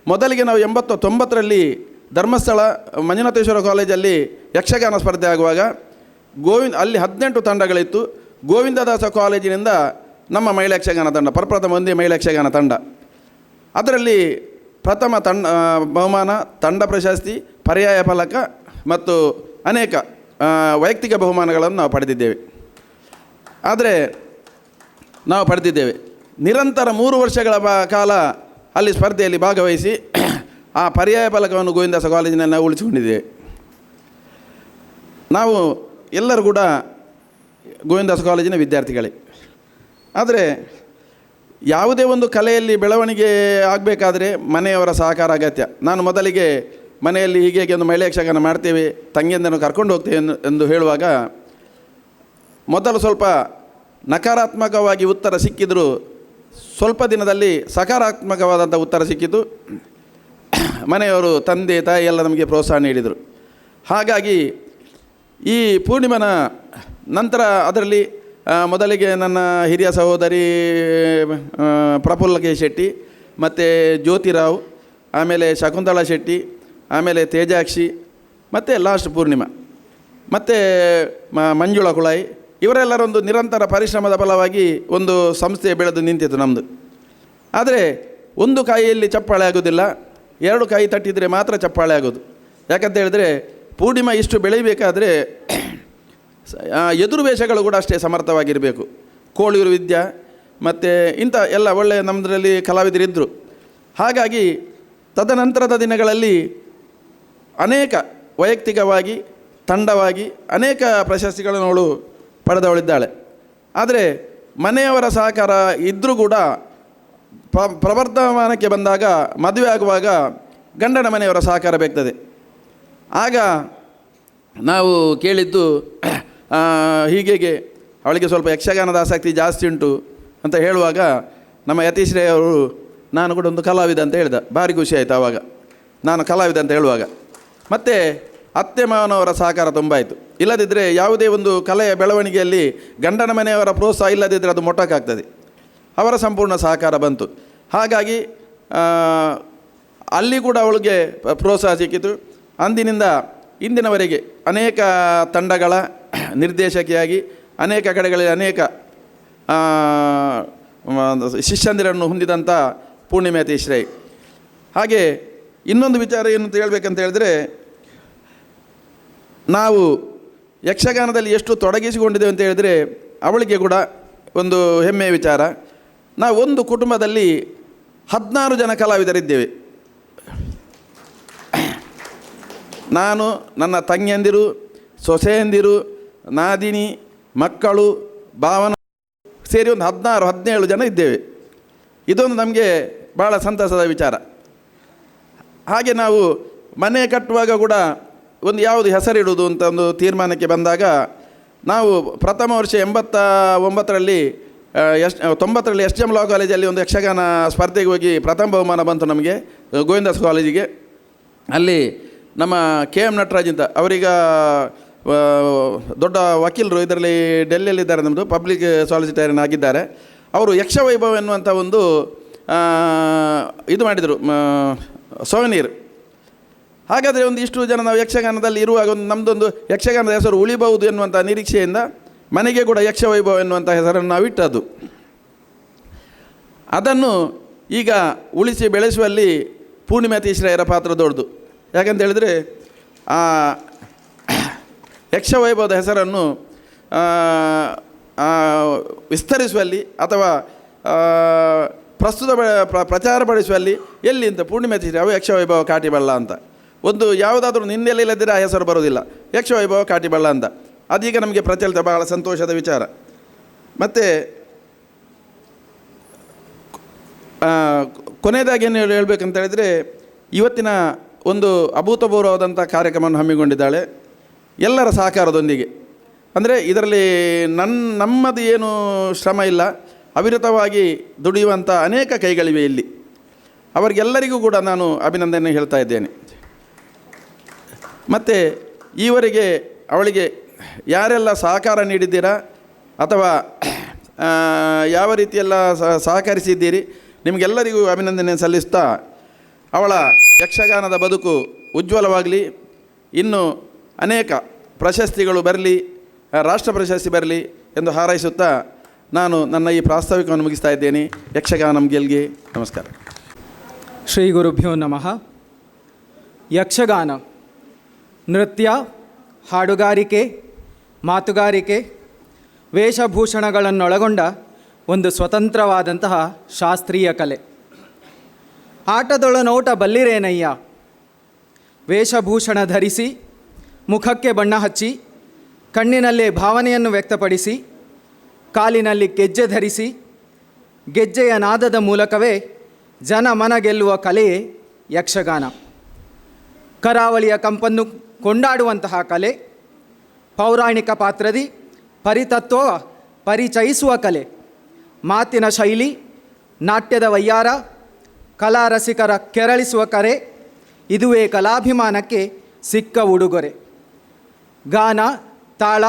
ಮೊದಲಿಗೆ ನಾವು ಎಂಬತ್ತು ತೊಂಬತ್ತರಲ್ಲಿ ಧರ್ಮಸ್ಥಳ ಮಂಜುನಾಥೇಶ್ವರ ಕಾಲೇಜಲ್ಲಿ ಯಕ್ಷಗಾನ ಸ್ಪರ್ಧೆ ಆಗುವಾಗ ಗೋವಿಂದ ಅಲ್ಲಿ ಹದಿನೆಂಟು ತಂಡಗಳಿತ್ತು. ಗೋವಿಂದದಾಸ ಕಾಲೇಜಿನಿಂದ ನಮ್ಮ ಮಹಿಳಾ ಯಕ್ಷಗಾನ ತಂಡ, ಪ್ರಪ್ರಥಮ ಒಂದೇ ಮಹಿಳಾ ಯಕ್ಷಗಾನ ತಂಡ. ಅದರಲ್ಲಿ ಪ್ರಥಮ ತಂಡ ಬಹುಮಾನ, ತಂಡ ಪ್ರಶಸ್ತಿ, ಪರ್ಯಾಯ ಫಲಕ ಮತ್ತು ಅನೇಕ ವೈಯಕ್ತಿಕ ಬಹುಮಾನಗಳನ್ನು ನಾವು ಪಡೆದಿದ್ದೇವೆ. ಆದರೆ ನಾವು ಪಡೆದಿದ್ದೇವೆ. ನಿರಂತರ ಮೂರು ವರ್ಷಗಳ ಕಾಲ ಅಲ್ಲಿ ಸ್ಪರ್ಧೆಯಲ್ಲಿ ಭಾಗವಹಿಸಿ ಆ ಪರ್ಯಾಯ ಫಲಕವನ್ನು ಗೋವಿಂದಾಸ ಕಾಲೇಜಿನಲ್ಲಿ ನಾವು ಉಳಿಸಿಕೊಂಡಿದ್ದೇವೆ. ನಾವು ಎಲ್ಲರೂ ಕೂಡ ಗೋವಿಂದಾಸ ಕಾಲೇಜಿನ ವಿದ್ಯಾರ್ಥಿಗಳೇ. ಆದರೆ ಯಾವುದೇ ಒಂದು ಕಲೆಯಲ್ಲಿ ಬೆಳವಣಿಗೆ ಆಗಬೇಕಾದ್ರೆ ಮನೆಯವರ ಸಹಕಾರ ಅಗತ್ಯ. ನಾನು ಮೊದಲಿಗೆ ಮನೆಯಲ್ಲಿ ಹೀಗೆ ಹೀಗೆ ಒಂದು ಮಹಿಳೆ ಯಕ್ಷಗಾನ ಮಾಡ್ತೇವೆ ತಂಗಿಯಂದನ್ನು ಕರ್ಕೊಂಡು ಹೋಗ್ತೇವೆ ಎಂದು ಹೇಳುವಾಗ ಮೊದಲು ಸ್ವಲ್ಪ ನಕಾರಾತ್ಮಕವಾಗಿ ಉತ್ತರ ಸಿಕ್ಕಿದರೂ ಸ್ವಲ್ಪ ದಿನದಲ್ಲಿ ಸಕಾರಾತ್ಮಕವಾದಂಥ ಉತ್ತರ ಸಿಕ್ಕಿತು ಮನೆಯವರು, ತಂದೆ, ತಾಯಿ ಎಲ್ಲ ನಮಗೆ ಪ್ರೋತ್ಸಾಹ ನೀಡಿದರು. ಹಾಗಾಗಿ ಈ ಪೂರ್ಣಿಮನ ನಂತರ ಅದರಲ್ಲಿ ಮೊದಲಿಗೆ ನನ್ನ ಹಿರಿಯ ಸಹೋದರಿ ಪ್ರಫುಲ್ಲ ಕೆ ಶೆಟ್ಟಿ, ಮತ್ತು ಜ್ಯೋತಿರಾವ್, ಆಮೇಲೆ ಶಕುಂತಳ ಶೆಟ್ಟಿ, ಆಮೇಲೆ ತೇಜಾಕ್ಷಿ, ಮತ್ತು ಲಾಸ್ಟ್ ಪೂರ್ಣಿಮ. ಮತ್ತು ಮಂಜುಳಾ ಕುಳಾಯಿ, ಇವರೆಲ್ಲರೊಂದು ನಿರಂತರ ಪರಿಶ್ರಮದ ಫಲವಾಗಿ ಒಂದು ಸಂಸ್ಥೆ ಬೆಳೆದು ನಿಂತಿತ್ತು ನಮ್ಮದು ಆದರೆ ಒಂದು ಕಾಯಿಯಲ್ಲಿ ಚಪ್ಪಾಳೆ ಆಗೋದಿಲ್ಲ ಎರಡು ಕಾಯಿ ತಟ್ಟಿದರೆ ಮಾತ್ರ ಚಪ್ಪಾಳೆ ಆಗೋದು. ಯಾಕಂತ ಹೇಳಿದ್ರೆ ಪೂರ್ಣಿಮಾ ಇಷ್ಟು ಬೆಳೀಬೇಕಾದರೆ ಎದುರು ವೇಷಗಳು ಕೂಡ ಅಷ್ಟೇ ಸಮರ್ಥವಾಗಿರಬೇಕು. ಕೋಳಿಯೂರು ವಿದ್ಯಾ, ಮತ್ತು ಇಂಥ ಎಲ್ಲ ಒಳ್ಳೆಯ ನಮ್ಮದರಲ್ಲಿ ಕಲಾವಿದರಿದ್ದರು ಹಾಗಾಗಿ ತದನಂತರದ ದಿನಗಳಲ್ಲಿ ಅನೇಕ ವೈಯಕ್ತಿಕವಾಗಿ, ತಂಡವಾಗಿ ಅನೇಕ ಪ್ರಶಸ್ತಿಗಳನ್ನು ಅವಳು ಪಡೆದವಳಿದ್ದಾಳೆ. ಆದರೆ ಮನೆಯವರ ಸಹಕಾರ ಇದ್ದರೂ ಕೂಡ ಪ್ರ ಪ್ರವರ್ಧಮಾನಕ್ಕೆ ಬಂದಾಗ, ಮದುವೆ ಆಗುವಾಗ ಗಂಡನ ಮನೆಯವರ ಸಹಕಾರ ಬೇಕ್ತದೆ. ಆಗ ನಾವು ಕೇಳಿದ್ದು ಹೀಗೆ ಅವಳಿಗೆ ಸ್ವಲ್ಪ ಯಕ್ಷಗಾನದ ಆಸಕ್ತಿ ಜಾಸ್ತಿ ಉಂಟು ಅಂತ ಹೇಳುವಾಗ, ನಮ್ಮ ಯತೀಶ್ರೇ ಅವರು, ನಾನು ಕೂಡ ಒಂದು ಕಲಾವಿದ ಅಂತ ಹೇಳಿದ, ಭಾರಿ ಖುಷಿ ಆಯಿತು ಆವಾಗ. ನಾನು ಕಲಾವಿದ ಅಂತ ಹೇಳುವಾಗ. ಮತ್ತು ಅತ್ತೆ ಮಾವನವರ ಸಹಕಾರ ತುಂಬ ಆಯಿತು ಇಲ್ಲದಿದ್ದರೆ ಯಾವುದೇ ಒಂದು ಕಲೆಯ ಬೆಳವಣಿಗೆಯಲ್ಲಿ ಗಂಡನ ಮನೆಯವರ ಪ್ರೋತ್ಸಾಹ ಇಲ್ಲದಿದ್ದರೆ ಅದು ಮೊಟಕಾಗ್ತದೆ ಅವರ ಸಂಪೂರ್ಣ ಸಹಕಾರ ಬಂತು. ಹಾಗಾಗಿ ಅಲ್ಲಿ ಕೂಡ ಅವಳಿಗೆ ಪ್ರೋತ್ಸಾಹ ಸಿಕ್ಕಿತು. ಅಂದಿನಿಂದ ಇಂದಿನವರೆಗೆ ಅನೇಕ ತಂಡಗಳ ನಿರ್ದೇಶಕಿಯಾಗಿ, ಅನೇಕ ಕಡೆಗಳಲ್ಲಿ ಅನೇಕ ಶಿಷ್ಯಂದಿರನ್ನು ಹೊಂದಿದಂಥ ಪೂರ್ಣಿಮೆ ತೀಶ್ರೈ ಹಾಗೆ ಇನ್ನೊಂದು ವಿಚಾರ ಏನು ಹೇಳ್ಬೇಕಂತ ಹೇಳಿದ್ರೆ, ನಾವು ಯಕ್ಷಗಾನದಲ್ಲಿ ಎಷ್ಟು ತೊಡಗಿಸಿಕೊಂಡಿದ್ದೇವೆ ಅಂತ ಹೇಳಿದರೆ, ಅವಳಿಗೆ ಕೂಡ ಒಂದು ಹೆಮ್ಮೆಯ ವಿಚಾರ. ನಾವು ಒಂದು ಕುಟುಂಬದಲ್ಲಿ ಹದಿನಾರು ಜನ ಕಲಾವಿದರಿದ್ದೇವೆ. ನಾನು, ನನ್ನ ತಂಗಿಯಂದಿರು, ಸೊಸೆಯಂದಿರು, ನಾದಿನಿ, ಮಕ್ಕಳು, ಭಾವನ ಸೇರಿ ಒಂದು ಹದಿನಾರು, ಹದಿನೇಳು ಜನ ಇದ್ದೇವೆ. ಇದೊಂದು ನಮಗೆ ಭಾಳ ಸಂತಸದ ವಿಚಾರ. ಹಾಗೆ ನಾವು ಮನೆ ಕಟ್ಟುವಾಗ ಕೂಡ ಒಂದು ಯಾವುದು ಹೆಸರಿಡುವುದು ಅಂತ ಒಂದು ತೀರ್ಮಾನಕ್ಕೆ ಬಂದಾಗ ನಾವು ಪ್ರಥಮ ವರ್ಷ ಎಂಬತ್ತ ಒಂಬತ್ತರಲ್ಲಿ ಎಷ್ಟು ತೊಂಬತ್ತರಲ್ಲಿ ಎಸ್ ಎಂ ಲಾ ಕಾಲೇಜಲ್ಲಿ ಒಂದು ಯಕ್ಷಗಾನ ಸ್ಪರ್ಧೆಗೆ ಹೋಗಿ ಪ್ರಥಮ ಬಹುಮಾನ ಬಂತು ನಮಗೆ ಗೋವಿಂದಾಸ್ ಕಾಲೇಜಿಗೆ. ಅಲ್ಲಿ ನಮ್ಮ ಕೆ ಎಂ ನಟರಾಜ್ ಅಂತ, ಅವರೀಗ ದೊಡ್ಡ ವಕೀಲರು ಇದರಲ್ಲಿ ಡೆಲ್ಲಿಯಲ್ಲಿದ್ದಾರೆ ನಮ್ಮದು ಪಬ್ಲಿಕ್ ಸಾಲಿಸಿಟೇರಿಯನ್ ಆಗಿದ್ದಾರೆ. ಅವರು ಯಕ್ಷವೈಭವ ಎನ್ನುವಂಥ ಒಂದು ಇದು ಮಾಡಿದರು ಸೋವನೀರ್. ಹಾಗಾದರೆ ಒಂದು ಇಷ್ಟು ಜನ ನಾವು ಯಕ್ಷಗಾನದಲ್ಲಿ ಇರುವಾಗ ಒಂದು ನಮ್ಮದೊಂದು ಯಕ್ಷಗಾನದ ಹೆಸರು ಉಳಿಬಹುದು ಎನ್ನುವಂಥ ನಿರೀಕ್ಷೆಯಿಂದ ಮನೆಗೆ ಕೂಡ ಯಕ್ಷವೈಭವ ಎನ್ನುವಂಥ ಹೆಸರನ್ನು ನಾವು ಇಟ್ಟದ್ದು. ಅದನ್ನು ಈಗ ಉಳಿಸಿ ಬೆಳೆಸುವಲ್ಲಿ ಪೂರ್ಣಿಮಾ ತೀಶ್ರೆಯರ ಪಾತ್ರ ದೊಡ್ಡದು. ಯಾಕಂತ ಹೇಳಿದರೆ, ಆ ಯಕ್ಷವೈಭವದ ಹೆಸರನ್ನು ವಿಸ್ತರಿಸುವಲ್ಲಿ ಅಥವಾ ಪ್ರಸ್ತುತ ಪ್ರ- ಪ್ರಚಾರಪಡಿಸುವಲ್ಲಿ ಎಲ್ಲಿ ಅಂತ ಪೂರ್ಣಿಮೆ ತೀಶ್ರೆ ಅವು ಯಕ್ಷವೈಭವ ಕಾಟಿಬಳ್ಳ ಅಂತ. ಒಂದು ಯಾವುದಾದ್ರೂ ನಿನ್ನೆಲ್ಲ ಇಲ್ಲದಿದ್ದರೆ ಆ ಹೆಸರು ಬರೋದಿಲ್ಲ ಯಕ್ಷವೈಭವ ಕಾಟಿಬಳ್ಳ ಅಂತ. ಅದೀಗ ನಮಗೆ ಪ್ರಚಲಿತ ಬಹಳ ಸಂತೋಷದ ವಿಚಾರ. ಮತ್ತು ಕೊನೆಯದಾಗಿ ಏನು ಹೇಳಬೇಕಂತ ಹೇಳಿದರೆ, ಇವತ್ತಿನ ಒಂದು ಅಭೂತಪೂರ್ವವಾದಂಥ ಕಾರ್ಯಕ್ರಮವನ್ನು ಹಮ್ಮಿಕೊಂಡಿದ್ದಾಳೆ ಎಲ್ಲರ ಸಹಕಾರದೊಂದಿಗೆ. ಅಂದರೆ ಇದರಲ್ಲಿ ನನ್ನ ನಮ್ಮದು ಏನು ಶ್ರಮ ಇಲ್ಲ, ಅವಿರತವಾಗಿ ದುಡಿಯುವಂಥ ಅನೇಕ ಕೈಗಳಿವೆ ಇಲ್ಲಿ. ಅವರಿಗೆಲ್ಲರಿಗೂ ಕೂಡ ನಾನು ಅಭಿನಂದನೆ ಹೇಳ್ತಾ ಇದ್ದೇನೆ. ಮತ್ತು, ಈವರೆಗೆ ಅವಳಿಗೆ ಯಾರೆಲ್ಲ ಸಹಕಾರ ನೀಡಿದ್ದೀರಾ? ಅಥವಾ ಯಾವ ರೀತಿಯೆಲ್ಲ ಸಹ- ಸಹಕರಿಸಿದ್ದೀರಿ? ನಿಮಗೆಲ್ಲರಿಗೂ ಅಭಿನಂದನೆ ಸಲ್ಲಿಸ್ತಾ, ಅವಳ ಯಕ್ಷಗಾನದ ಬದುಕು ಉಜ್ವಲವಾಗಲಿ. ಇನ್ನು ಅನೇಕ ಪ್ರಶಸ್ತಿಗಳು ಬರಲಿ, ರಾಷ್ಟ್ರ ಪ್ರಶಸ್ತಿ ಬರಲಿ ಎಂದು ಹಾರೈಸುತ್ತಾ, ನಾನು ನನ್ನ ಈ ಪ್ರಾಸ್ತಾವಿಕವನ್ನು ಮುಗಿಸ್ತಾ ಇದ್ದೇನೆ. ಯಕ್ಷಗಾನಂ ಗೆಲ್ಗೆ. ನಮಸ್ಕಾರ. ಶ್ರೀ ಗುರುಭ್ಯೋ ನಮಃ. ಯಕ್ಷಗಾನ, ನೃತ್ಯ, ಹಾಡುಗಾರಿಕೆ ಮಾತುಗಾರಿಕೆ, ವೇಷಭೂಷಣಗಳನ್ನೊಳಗೊಂಡ ಒಂದು ಸ್ವತಂತ್ರವಾದಂತಹ ಶಾಸ್ತ್ರೀಯ ಕಲೆ. ಆಟದೊಳನೋಟ ಬಲ್ಲಿರೇನಯ್ಯ. ವೇಷಭೂಷಣ ಧರಿಸಿ, ಮುಖಕ್ಕೆ ಬಣ್ಣ ಹಚ್ಚಿ, ಕಣ್ಣಿನಲ್ಲೇ ಭಾವನೆಯನ್ನು ವ್ಯಕ್ತಪಡಿಸಿ, ಕಾಲಿನಲ್ಲಿ ಗೆಜ್ಜೆ ಧರಿಸಿ, ಗೆಜ್ಜೆಯ ನಾದದ ಮೂಲಕವೇ ಜನ ಮನ ಗೆಲ್ಲುವ ಕಲೆಯೇ ಯಕ್ಷಗಾನ. ಕರಾವಳಿಯ ಕಂಪನ್ನು ಕೊಂಡಾಡುವಂತಹ ಕಲೆ ಪೌರಾಣಿಕ ಪಾತ್ರದಿ, ಪರಿತತ್ವ, ಪರಿಚಯಿಸುವ ಕಲೆ, ಮಾತಿನ ಶೈಲಿ, ನಾಟ್ಯದ ವಯ್ಯಾರ ಕಲಾರಸಿಕರ ಕೆರಳಿಸುವ ಕರೆ, ಇದುವೇ ಕಲಾಭಿಮಾನಕ್ಕೆ ಸಿಕ್ಕ ಉಡುಗೊರೆ. ಗಾನ, ತಾಳ,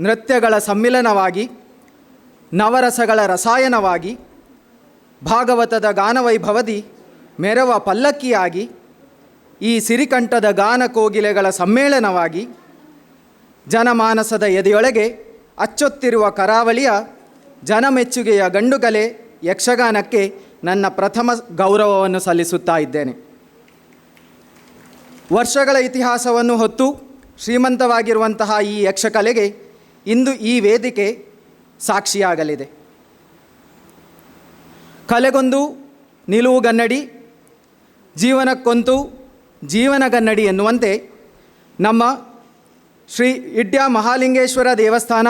ನೃತ್ಯಗಳ ಸಮ್ಮಿಲನವಾಗಿ, ನವರಸಗಳ ರಸಾಯನವಾಗಿ, ಭಾಗವತದ ಗಾನವೈಭವದಿ ಮೆರವ ಪಲ್ಲಕ್ಕಿಯಾಗಿ, ಈ ಸಿರಿಕಂಠದ ಗಾನ ಕೋಗಿಲೆಗಳ ಸಮ್ಮೇಳನವಾಗಿ ಜನಮಾನಸದ ಎದೆಯೊಳಗೆ ಅಚ್ಚೊತ್ತಿರುವ ಕರಾವಳಿಯ ಜನಮೆಚ್ಚುಗೆಯ ಗಂಡುಕಲೆ ಯಕ್ಷಗಾನಕ್ಕೆ ನನ್ನ ಪ್ರಥಮ ಗೌರವವನ್ನು ಸಲ್ಲಿಸುತ್ತಾ ಇದ್ದೇನೆ. ವರ್ಷಗಳ ಇತಿಹಾಸವನ್ನು ಹೊತ್ತು ಶ್ರೀಮಂತವಾಗಿರುವಂತಹ ಈ ಯಕ್ಷಕಲೆಗೆ ಇಂದು ಈ ವೇದಿಕೆ ಸಾಕ್ಷಿಯಾಗಲಿದೆ. ಕಲೆಗೊಂದು ನಿಲುವುಗನ್ನಡಿ ಜೀವನಕ್ಕೊಂತು ಜೀವನಗನ್ನಡಿ ಎನ್ನುವಂತೆ ನಮ್ಮ ಶ್ರೀ ಇಡ್ಯ ಮಹಾಲಿಂಗೇಶ್ವರ ದೇವಸ್ಥಾನ.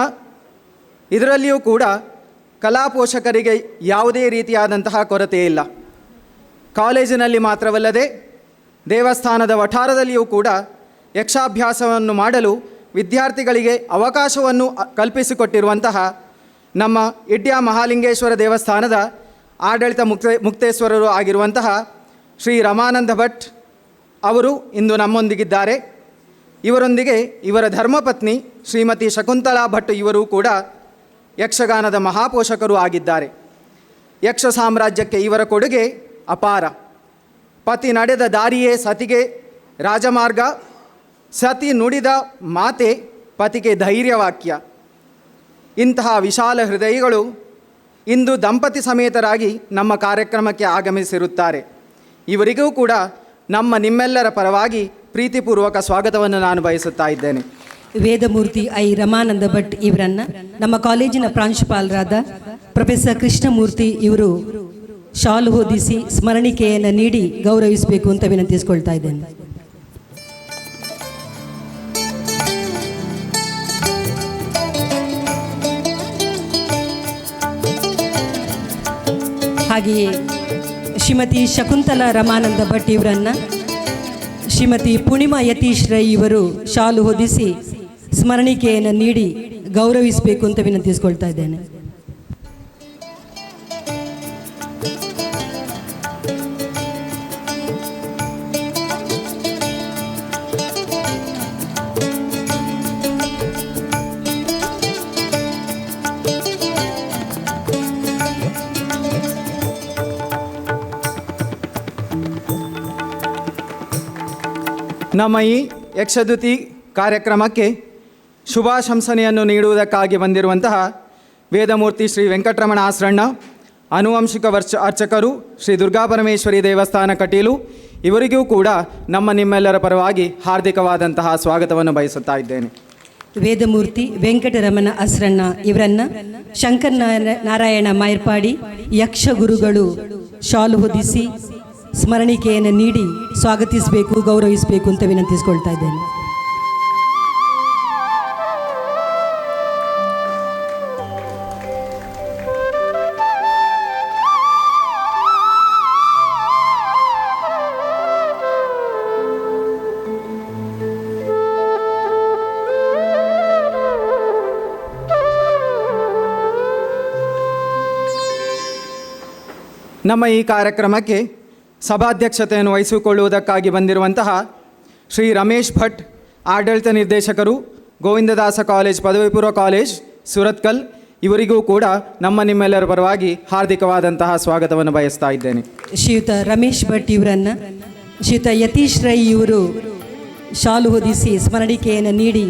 ಇದರಲ್ಲಿಯೂ ಕೂಡ ಕಲಾ ಪೋಷಕರಿಗೆ ಯಾವುದೇ ರೀತಿಯಾದಂತಹ ಕೊರತೆ ಇಲ್ಲ. ಕಾಲೇಜಿನಲ್ಲಿ ಮಾತ್ರವಲ್ಲದೆ ದೇವಸ್ಥಾನದ ವಠಾರದಲ್ಲಿಯೂ ಕೂಡ ಯಕ್ಷಾಭ್ಯಾಸವನ್ನು ಮಾಡಲು ವಿದ್ಯಾರ್ಥಿಗಳಿಗೆ ಅವಕಾಶವನ್ನು ಕಲ್ಪಿಸಿಕೊಟ್ಟಿರುವಂತಹ ನಮ್ಮ ಇಡ್ಯಾ ಮಹಾಲಿಂಗೇಶ್ವರ ದೇವಸ್ಥಾನದ ಆಡಳಿತ ಮುಕ್ತೆ, ಮುಕ್ತೇಶ್ವರರು ಆಗಿರುವಂತಹ ಶ್ರೀ ರಮಾನಂದ ಭಟ್ ಅವರು ಇಂದು ನಮ್ಮೊಂದಿಗಿದ್ದಾರೆ. ಇವರೊಂದಿಗೆ ಇವರ ಧರ್ಮಪತ್ನಿ ಶ್ರೀಮತಿ ಶಕುಂತಲಾ ಭಟ್ ಇವರು ಕೂಡ ಯಕ್ಷಗಾನದ ಮಹಾಪೋಷಕರು ಆಗಿದ್ದಾರೆ. ಯಕ್ಷ ಸಾಮ್ರಾಜ್ಯಕ್ಕೆ ಇವರ ಕೊಡುಗೆ ಅಪಾರ. ಪತಿ ನಡೆದ ದಾರಿಯೇ ಸತಿಗೆ ರಾಜಮಾರ್ಗ, ಸತಿ ನುಡಿದ ಮಾತೆ ಪತಿಗೆ ಧೈರ್ಯವಾಕ್ಯ. ಇಂತಹ ವಿಶಾಲ ಹೃದಯಗಳು ಇಂದು ದಂಪತಿ ಸಮೇತರಾಗಿ ನಮ್ಮ ಕಾರ್ಯಕ್ರಮಕ್ಕೆ ಆಗಮಿಸಿರುತ್ತಾರೆ. ಇವರಿಗೂ ಕೂಡ ನಮ್ಮ ನಿಮ್ಮೆಲ್ಲರ ಪರವಾಗಿ ಪ್ರೀತಿಪೂರ್ವಕ ಸ್ವಾಗತವನ್ನು ನಾನು ಬಯಸುತ್ತಾ ಇದ್ದೇನೆ. ವೇದಮೂರ್ತಿ ಐ ರಮಾನಂದ ಭಟ್ ಇವರನ್ನ, ನಮ್ಮ ಕಾಲೇಜಿನ ಪ್ರಾಂಶುಪಾಲರಾದ ಪ್ರೊಫೆಸರ್ ಕೃಷ್ಣಮೂರ್ತಿ ಇವರು ಶಾಲು ಹೊದಿಸಿ ಸ್ಮರಣಿಕೆಯನ್ನು ನೀಡಿ ಗೌರವಿಸಬೇಕು ಅಂತ ವಿನಂತಿಸಿಕೊಳ್ತಾ ಇದ್ದೇನೆ. ಹಾಗೆಯೇ ಶ್ರೀಮತಿ ಶಕುಂತಲಾ ರಮಾನಂದ ಭಟ್ ಇವರನ್ನ ಶ್ರೀಮತಿ ಪೂರ್ಣಿಮಾ ಯತೀಶ್ ರೈ ಇವರು ಶಾಲು ಹೊದಿಸಿ ಸ್ಮರಣಿಕೆಯನ್ನು ನೀಡಿ ಗೌರವಿಸಬೇಕು ಅಂತ ವಿನಂತಿಸ್ಕೊಳ್ತಾ ಇದ್ದೇನೆ. ನಮ್ಮ ಈ ಯಕ್ಷದುತಿ ಕಾರ್ಯಕ್ರಮಕ್ಕೆ ಶುಭಾಶಂಸನೆಯನ್ನು ನೀಡುವುದಕ್ಕಾಗಿ ಬಂದಿರುವಂತಹ ವೇದಮೂರ್ತಿ ಶ್ರೀ ವೆಂಕಟರಮಣ ಆಸರಣ್ಣ ಆನುವಂಶಿಕ ವರ್ಷ ಅರ್ಚಕರು ಶ್ರೀ ದುರ್ಗಾಪರಮೇಶ್ವರಿ ದೇವಸ್ಥಾನ ಕಟೀಲು, ಇವರಿಗೂ ಕೂಡ ನಮ್ಮ ನಿಮ್ಮೆಲ್ಲರ ಪರವಾಗಿ ಹಾರ್ದಿಕವಾದಂತಹ ಸ್ವಾಗತವನ್ನು ಬಯಸುತ್ತಾ ಇದ್ದೇನೆ. ವೇದಮೂರ್ತಿ ವೆಂಕಟರಮಣ ಅಸ್ರಣ್ಣ ಇವರನ್ನ ಶಂಕರ್ ನಾರ- ನಾರಾಯಣ ಯಕ್ಷ ಗುರುಗಳು ಶಾಲು ಹೊದಿಸಿ ಸ್ಮರಣಿಕೆಯನ್ನು ನೀಡಿ ಸ್ವಾಗತಿಸಬೇಕು ಗೌರವಿಸಬೇಕು ಅಂತ ವಿನಂತಿಸ್ಕೊಳ್ತಾ ಇದ್ದೇನೆ. ನಮ್ಮ ಈ ಕಾರ್ಯಕ್ರಮಕ್ಕೆ ಸಭಾಧ್ಯಕ್ಷತೆಯನ್ನು ವಹಿಸಿಕೊಳ್ಳುವುದಕ್ಕಾಗಿ ಬಂದಿರುವಂತಹ ಶ್ರೀ ರಮೇಶ್ ಭಟ್ ಆಡಳಿತ ನಿರ್ದೇಶಕರು, ಗೋವಿಂದದಾಸ ಕಾಲೇಜ್ ಪದವಿ ಪೂರ್ವ ಕಾಲೇಜ್, ಸುರತ್ಕಲ್, ಇವರಿಗೂ ಕೂಡ ನಮ್ಮ ನಿಮ್ಮೆಲ್ಲರ ಪರವಾಗಿ ಹಾರ್ದಿಕವಾದಂತಹ ಸ್ವಾಗತವನ್ನು ಬಯಸ್ತಾ ಇದ್ದೇನೆ. ಶ್ರೀಯುತ ರಮೇಶ್ ಭಟ್ ಇವರನ್ನು, ಶ್ರೀಯುತ ಯತೀಶ್ ರೈ ಇವರು ಶಾಲು ಹೊದಿಸಿ ಸ್ಮರಣಿಕೆಯನ್ನು ನೀಡಿ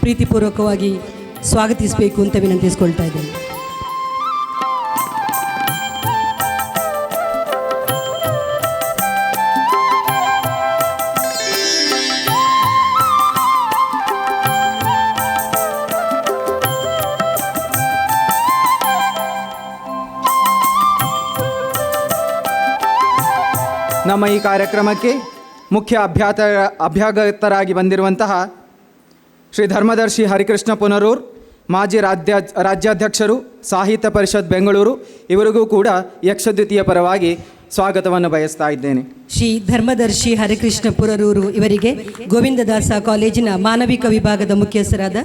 ಪ್ರೀತಿಪೂರ್ವಕವಾಗಿ ಸ್ವಾಗತಿಸಬೇಕು ಅಂತ ವಿನಂತಿಸಿಕೊಳ್ತಾ ಇದ್ದೇನೆ. ನಮ್ಮ ಈ ಕಾರ್ಯಕ್ರಮಕ್ಕೆ ಮುಖ್ಯ ಅಭ್ಯಾತ ಅಭ್ಯಾಗತರಾಗಿ ಬಂದಿರುವಂತಹ ಶ್ರೀ ಧರ್ಮದರ್ಶಿ ಹರಿಕೃಷ್ಣ ಪುನರೂರ್, ಮಾಜಿ ರಾಜ್ಯ ರಾಜ್ಯಾಧ್ಯಕ್ಷರು, ಸಾಹಿತ್ಯ ಪರಿಷತ್ ಬೆಂಗಳೂರು, ಇವರಿಗೂ ಕೂಡ ಯಕ್ಷದ್ವಿತೀಯ ಪರವಾಗಿ ಸ್ವಾಗತವನ್ನು ಬಯಸ್ತಾ ಇದ್ದೇನೆ. ಶ್ರೀ ಧರ್ಮದರ್ಶಿ ಹರಿಕೃಷ್ಣ ಪುರರೂರು ಇವರಿಗೆ ಗೋವಿಂದದಾಸ ಕಾಲೇಜಿನ ಮಾನವಿಕ ವಿಭಾಗದ ಮುಖ್ಯಸ್ಥರಾದ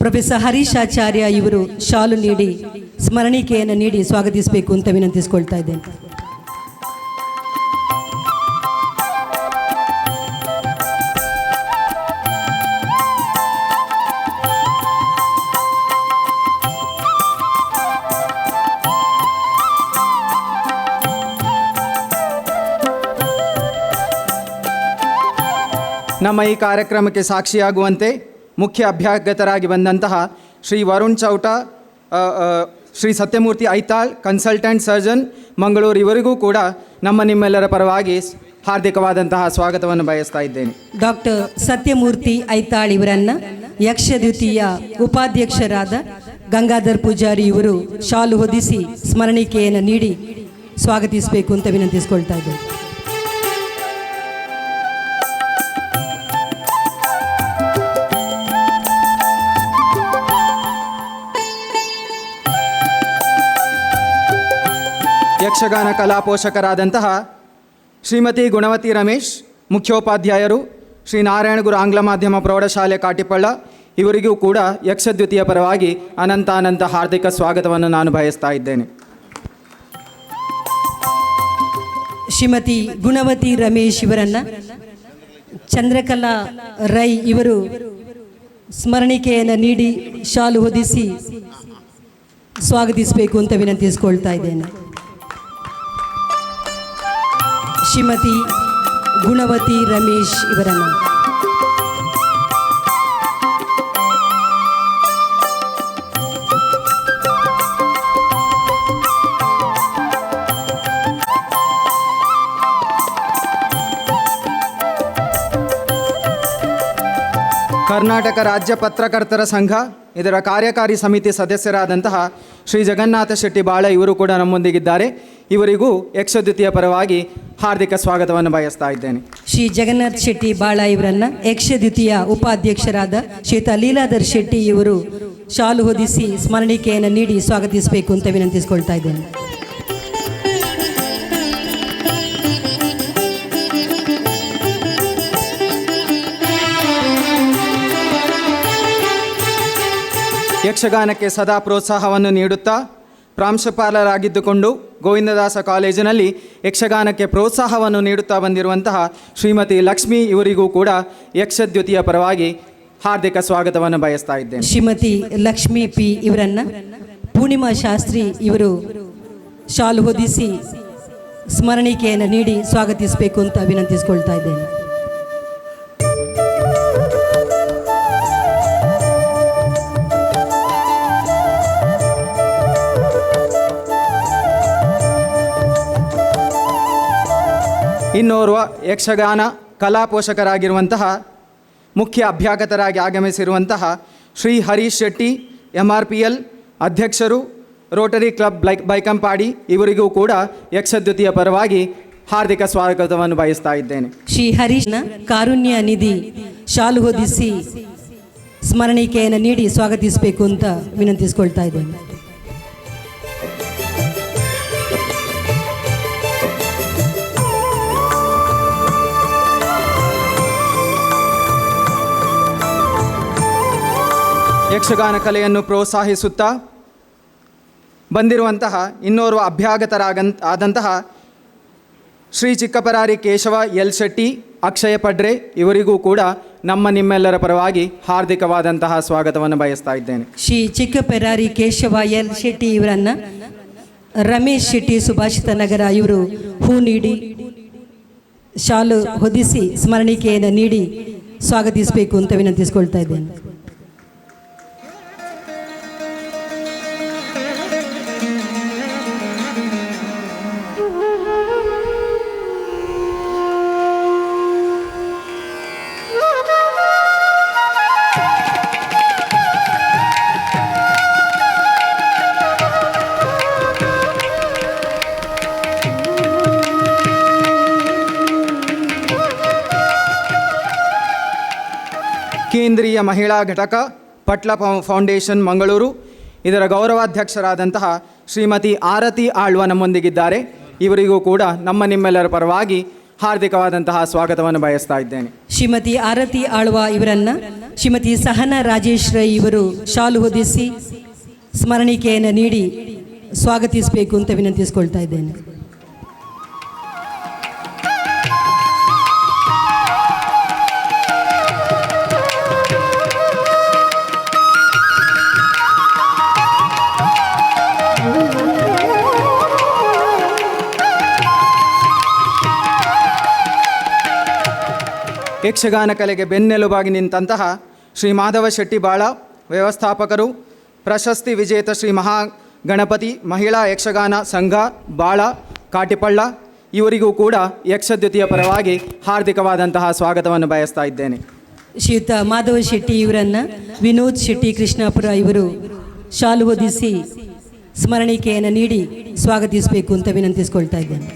ಪ್ರೊಫೆಸರ್ ಹರೀಶಾಚಾರ್ಯ ಇವರು ಶಾಲು ನೀಡಿ, ಸ್ಮರಣಿಕೆಯನ್ನು ನೀಡಿ ಸ್ವಾಗತಿಸಬೇಕು ಅಂತ ವಿನಂತಿಸಿಕೊಳ್ತಾ ಇದ್ದೇನೆ. ನಮ್ಮ ಈ ಕಾರ್ಯಕ್ರಮಕ್ಕೆ ಸಾಕ್ಷಿಯಾಗುವಂತೆ ಮುಖ್ಯ ಅಭ್ಯಾಗತರಾಗಿ ಬಂದಂತಹ ಶ್ರೀ ವರುಣ್ ಚೌಟ ಶ್ರೀ ಸತ್ಯಮೂರ್ತಿ ಐತಾಳ್, ಕನ್ಸಲ್ಟೆಂಟ್ ಸರ್ಜನ್ ಮಂಗಳೂರು ಇವರಿಗೂ ಕೂಡ ನಮ್ಮ ನಿಮ್ಮೆಲ್ಲರ ಪರವಾಗಿ ಹಾರ್ದಿಕವಾದಂತಹ ಸ್ವಾಗತವನ್ನು ಬಯಸ್ತಾ ಇದ್ದೇನೆ. ಡಾಕ್ಟರ್ ಸತ್ಯಮೂರ್ತಿ ಐತಾಳ್ ಇವರನ್ನ ಯಕ್ಷ ದ್ವಿತೀಯ ಉಪಾಧ್ಯಕ್ಷರಾದ ಗಂಗಾಧರ್ ಪೂಜಾರಿ ಇವರು ಶಾಲು ಹೊದಿಸಿ ಸ್ಮರಣಿಕೆಯನ್ನು ನೀಡಿ ಸ್ವಾಗತಿಸಬೇಕು ಅಂತ ವಿನಂತಿಸ್ಕೊಳ್ತಾ ಇದ್ದೇನೆ. ಯಕ್ಷಗಾನ ಕಲಾ ಪೋಷಕರಾದಂತಹ ಶ್ರೀಮತಿ ಗುಣವತಿ ರಮೇಶ್, ಮುಖ್ಯೋಪಾಧ್ಯಾಯರು ಶ್ರೀ ನಾರಾಯಣಗುರು ಆಂಗ್ಲ ಮಾಧ್ಯಮ ಪ್ರೌಢಶಾಲೆ ಕಾಟಿಪಳ್ಳ, ಇವರಿಗೂ ಕೂಡ ಯಕ್ಷದ್ವಿತೀಯ ಪರವಾಗಿ ಅನಂತ ಅನಂತ ಹಾರ್ದಿಕ ಸ್ವಾಗತವನ್ನು ನಾನು ಬಯಸ್ತಾ ಇದ್ದೇನೆ. ಶ್ರೀಮತಿ ಗುಣವತಿ ರಮೇಶ್ ಇವರನ್ನ ಚಂದ್ರಕಲಾ ರೈ ಇವರು ಸ್ಮರಣಿಕೆಯನ್ನು ನೀಡಿ ಶಾಲು ಹೊದಿಸಿ ಸ್ವಾಗತಿಸಬೇಕು ಅಂತ ವಿನಂತಿಸ್ಕೊಳ್ತಾ ಇದ್ದೇನೆ. ಶ್ರೀಮತಿ ಗುಣವತಿ ರಮೇಶ್ ಇವರನ್ನು. ಕರ್ನಾಟಕ ರಾಜ್ಯ ಪತ್ರಕರ್ತರ ಸಂಘ ಇದರ ಕಾರ್ಯಕಾರಿ ಸಮಿತಿ ಸದಸ್ಯರಾದಂತಹ ಶ್ರೀ ಜಗನ್ನಾಥ ಶೆಟ್ಟಿ ಬಾಳ ಇವರು ಕೂಡ ನಮ್ಮೊಂದಿಗಿದ್ದಾರೆ. ಇವರಿಗೂ ಯಕ್ಷದ್ವಿತೀಯ ಪರವಾಗಿ ಹಾರ್ದಿಕ ಸ್ವಾಗತವನ್ನು ಬಯಸ್ತಾ ಇದ್ದೇನೆ. ಶ್ರೀ ಜಗನ್ನಾಥ್ ಶೆಟ್ಟಿ ಬಾಳ ಇವರನ್ನ ಯಕ್ಷ ದ್ವಿತೀಯ ಉಪಾಧ್ಯಕ್ಷರಾದ ಶ್ರೀತ ಲೀಲಾಧರ್ ಶೆಟ್ಟಿ ಇವರು ಶಾಲು ಹೊದಿಸಿ ಸ್ಮರಣಿಕೆಯನ್ನು ನೀಡಿ ಸ್ವಾಗತಿಸಬೇಕು ಅಂತ ವಿನಂತಿಸಿಕೊಳ್ತಾ ಇದ್ದೇನೆ. ಯಕ್ಷಗಾನಕ್ಕೆ ಸದಾ ಪ್ರೋತ್ಸಾಹವನ್ನು ನೀಡುತ್ತಾ ಪ್ರಾಂಶುಪಾಲರಾಗಿದ್ದುಕೊಂಡು ಗೋವಿಂದದಾಸ ಕಾಲೇಜಿನಲ್ಲಿ ಯಕ್ಷಗಾನಕ್ಕೆ ಪ್ರೋತ್ಸಾಹವನ್ನು ನೀಡುತ್ತಾ ಬಂದಿರುವಂತಹ ಶ್ರೀಮತಿ ಲಕ್ಷ್ಮಿ ಇವರಿಗೂ ಕೂಡ ಯಕ್ಷದ್ಯುತಿಯ ಪರವಾಗಿ ಹಾರ್ದಿಕ ಸ್ವಾಗತವನ್ನು ಬಯಸ್ತಾ ಇದ್ದೇನೆ. ಶ್ರೀಮತಿ ಲಕ್ಷ್ಮಿ ಪಿ ಇವರನ್ನ ಪೂರ್ಣಿಮಾ ಶಾಸ್ತ್ರಿ ಇವರು ಶಾಲು ಹೊದಿಸಿ ಸ್ಮರಣಿಕೆಯನ್ನು ನೀಡಿ ಸ್ವಾಗತಿಸಬೇಕು ಅಂತ ವಿನಂತಿಸಿಕೊಳ್ತಾ ಇದ್ದೇನೆ. ಇನ್ನೋರ್ವ ಯಕ್ಷಗಾನ ಕಲಾ ಪೋಷಕರಾಗಿರುವಂತಹ ಮುಖ್ಯ ಅಭ್ಯಾಗತರಾಗಿ ಆಗಮಿಸಿರುವಂತಹ Shri Harish Shetty M R P L ಅಧ್ಯಕ್ಷರು, ರೋಟರಿ ಕ್ಲಬ್ ಬೈ, ಬೈಕಂಪಾಡಿ ಇವರಿಗೂ ಕೂಡ ಯಕ್ಷದ್ಯುತಿಯ ಪರವಾಗಿ ಹಾರ್ದಿಕ ಸ್ವಾಗತವನ್ನು ಬಯಸ್ತಾ ಇದ್ದೇನೆ. ಶ್ರೀ ಹರೀಶ್ನ ಕಾರುಣ್ಯ ನಿಧಿ ಶಾಲು ಹೊದಿಸಿ ಸ್ಮರಣಿಕೆಯನ್ನು ನೀಡಿ ಸ್ವಾಗತಿಸಬೇಕು ಅಂತ ವಿನಂತಿಸಿಕೊಳ್ತಾ ಇದ್ದೇನೆ. ಯಕ್ಷಗಾನ ಕಲೆಯನ್ನು ಪ್ರೋತ್ಸಾಹಿಸುತ್ತಾ ಬಂದಿರುವಂತಹ ಇನ್ನೋರ್ವ ಅಭ್ಯಾಗತರಾಗಂತ, ಆದಂತಹ ಶ್ರೀ ಚಿಕ್ಕಪರಾರಿ ಕೇಶವ ಎಲ್ ಶೆಟ್ಟಿ, ಅಕ್ಷಯ ಪಡ್ರೆ ಇವರಿಗೂ ಕೂಡ ನಮ್ಮ ನಿಮ್ಮೆಲ್ಲರ ಪರವಾಗಿ ಹಾರ್ದಿಕವಾದಂತಹ ಸ್ವಾಗತವನ್ನು ಬಯಸ್ತಾ ಇದ್ದೇನೆ. ಶ್ರೀ ಚಿಕ್ಕಪೆರಾರಿ ಕೇಶವ ಎಲ್ ಶೆಟ್ಟಿ ಇವರನ್ನ ರಮೇಶ್ ಶೆಟ್ಟಿ ಸುಭಾಷಿತ ನಗರ ಇವರು ಹೂ ನೀಡಿ, ಶಾಲು ಹೊದಿಸಿ, ಸ್ಮರಣಿಕೆಯನ್ನು ನೀಡಿ ಸ್ವಾಗತಿಸಬೇಕು ಅಂತ ವಿನಂತಿಸಿಕೊಳ್ತಾ ಇದ್ದೇನೆ. ಕೇಂದ್ರೀಯ ಮಹಿಳಾ ಘಟಕ, ಪಟ್ಲ ಫೌಂಡೇಶನ್ ಮಂಗಳೂರು. ಇದರ ಗೌರವಾಧ್ಯಕ್ಷರಾದಂತಹ ಶ್ರೀಮತಿ ಆರತಿ ಆಳ್ವ ನಮ್ಮೊಂದಿಗಿದ್ದಾರೆ. ಇವರಿಗೂ ಕೂಡ ನಮ್ಮ ನಿಮ್ಮೆಲ್ಲರ ಪರವಾಗಿ ಹಾರ್ದಿಕವಾದಂತಹ ಸ್ವಾಗತವನ್ನು ಬಯಸ್ತಾ ಇದ್ದೇನೆ. ಶ್ರೀಮತಿ ಆರತಿ ಆಳ್ವ ಇವರನ್ನ, ಶ್ರೀಮತಿ ಸಹನ ರಾಜೇಶ್ ರೈ ಇವರು ಶಾಲು ಹೊದಿಸಿ ಸ್ಮರಣಿಕೆಯನ್ನು ನೀಡಿ ಸ್ವಾಗತಿಸಬೇಕು ಅಂತ ವಿನಂತಿಸಿಕೊಳ್ತಾ ಇದ್ದೇನೆ. ಯಕ್ಷಗಾನ ಕಲೆಗೆ ಬೆನ್ನೆಲುಬಾಗಿ ನಿಂತಹ ಶ್ರೀ ಮಾಧವ ಶೆಟ್ಟಿ ಬಾಳ ವ್ಯವಸ್ಥಾಪಕರು, ಪ್ರಶಸ್ತಿ ವಿಜೇತ ಶ್ರೀ ಮಹಾ ಗಣಪತಿ ಮಹಿಳಾ ಯಕ್ಷಗಾನ ಸಂಘ ಬಾಳ ಕಾಟಿಪಳ್ಳ, ಇವರಿಗೂ ಕೂಡ ಯಕ್ಷದ್ಯುತಿಯ ಪರವಾಗಿ ಹಾರ್ದಿಕವಾದಂತಹ ಸ್ವಾಗತವನ್ನು ಬಯಸ್ತಾ ಇದ್ದೇನೆ. ಶ್ರೀಯುತ ಮಾಧವ ಶೆಟ್ಟಿ ಇವರನ್ನು, ವಿನೋದ್ ಶೆಟ್ಟಿ ಕೃಷ್ಣಾಪುರ ಇವರು ಶಾಲು ಒದಿಸಿ ಸ್ಮರಣಿಕೆಯನ್ನು ನೀಡಿ ಸ್ವಾಗತಿಸಬೇಕು ಅಂತ ವಿನಂತಿಸ್ಕೊಳ್ತಾ ಇದ್ದೇನೆ.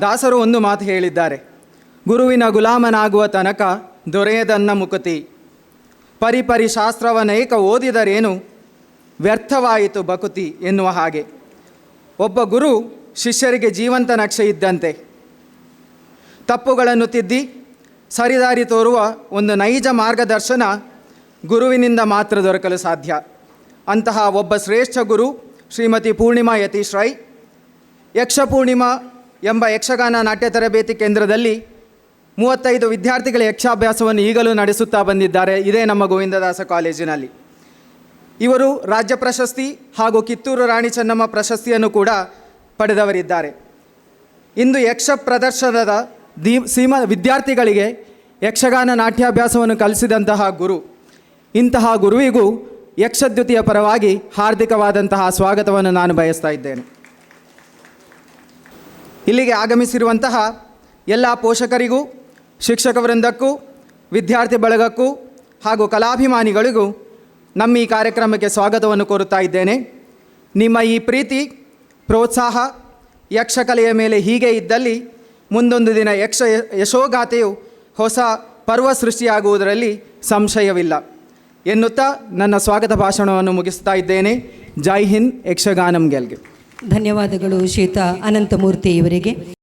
ದಾಸರು ಒಂದು ಮಾತು ಹೇಳಿದ್ದಾರೆ. ಗುರುವಿನ ಗುಲಾಮನಾಗುವ ತನಕ ದೊರೆಯದನ್ನ ಮುಕುತಿ. ಪರಿಪರಿ ಶಾಸ್ತ್ರವನೇಕ ಓದಿದರೇನು? ವ್ಯರ್ಥವಾಯಿತು ಬಕುತಿ ಎನ್ನುವ ಹಾಗೆ. ಒಬ್ಬ ಗುರು ಶಿಷ್ಯರಿಗೆ ಜೀವಂತ ನಕ್ಷೆ ಇದ್ದಂತೆ. ತಪ್ಪುಗಳನ್ನು ತಿದ್ದಿ, ಸರಿದಾರಿ ತೋರುವ ಒಂದು ನೈಜ ಮಾರ್ಗದರ್ಶನ ಗುರುವಿನಿಂದ ಮಾತ್ರ ದೊರಕಲು ಸಾಧ್ಯ. ಅಂತಹ ಒಬ್ಬ ಶ್ರೇಷ್ಠ ಗುರು ಶ್ರೀಮತಿ ಪೂರ್ಣಿಮಾ ಯತೀಶ್ ರೈ. ಯಕ್ಷಪೂರ್ಣಿಮಾ ಎಂಬ ಯಕ್ಷಗಾನ ನಾಟ್ಯ ತರಬೇತಿ ಕೇಂದ್ರದಲ್ಲಿ ಮೂವತ್ತೈದು ವಿದ್ಯಾರ್ಥಿಗಳ ಯಕ್ಷಾಭ್ಯಾಸವನ್ನು ಈಗಲೂ ನಡೆಸುತ್ತಾ ಬಂದಿದ್ದಾರೆ. ಇದೇ ನಮ್ಮ ಗೋವಿಂದದಾಸ ಕಾಲೇಜಿನಲ್ಲಿ. ಇವರು ರಾಜ್ಯ ಪ್ರಶಸ್ತಿ ಹಾಗೂ ಕಿತ್ತೂರು ರಾಣಿ ಚೆನ್ನಮ್ಮ ಪ್ರಶಸ್ತಿಯನ್ನು ಕೂಡ ಪಡೆದವರಿದ್ದಾರೆ. ಇಂದು ಯಕ್ಷ ಪ್ರದರ್ಶನದ ದೀ ಸೀಮಾ ವಿದ್ಯಾರ್ಥಿಗಳಿಗೆ ಯಕ್ಷಗಾನ ನಾಟ್ಯಾಭ್ಯಾಸವನ್ನು ಕಲಿಸಿದಂತಹ ಗುರು. ಇಂತಹ ಗುರುವಿಗೂ ಯಕ್ಷದ್ಯುತಿಯ ಪರವಾಗಿ ಹಾರ್ದಿಕವಾದಂತಹ ಸ್ವಾಗತವನ್ನು ನಾನು ಬಯಸ್ತಾ ಇದ್ದೇನೆ. ಇಲ್ಲಿಗೆ ಆಗಮಿಸಿರುವಂತಹ ಎಲ್ಲ ಪೋಷಕರಿಗೂ ಶಿಕ್ಷಕ ವೃಂದಕ್ಕೂ ವಿದ್ಯಾರ್ಥಿ ಬಳಗಕ್ಕೂ ಹಾಗೂ ಕಲಾಭಿಮಾನಿಗಳಿಗೂ ನಮ್ಮ ಈ ಕಾರ್ಯಕ್ರಮಕ್ಕೆ ಸ್ವಾಗತವನ್ನು ಕೋರುತ್ತಾ ಇದ್ದೇನೆ. ನಿಮ್ಮ ಈ ಪ್ರೀತಿ, ಪ್ರೋತ್ಸಾಹ, ಯಕ್ಷಕಲೆಯ ಮೇಲೆ ಹೀಗೆ ಇದ್ದಲ್ಲಿ ಮುಂದೊಂದು ದಿನ ಯಕ್ಷ ಯಶೋಗಾಥೆಯು ಹೊಸ ಪರ್ವ ಸೃಷ್ಟಿಯಾಗುವುದರಲ್ಲಿ ಸಂಶಯವಿಲ್ಲ. ಎನ್ನುತ್ತಾ ನನ್ನ ಸ್ವಾಗತ ಭಾಷಣವನ್ನು ಮುಗಿಸ್ತಾ ಇದ್ದೇನೆ. ಜೈ ಹಿಂದ್ ಯಕ್ಷಗಾನಂ ಗೆಲ್ಗೆ. ಧನ್ಯವಾದಗಳು ಶ್ವೇತಾ ಅನಂತಮೂರ್ತಿ ಇವರಿಗೆ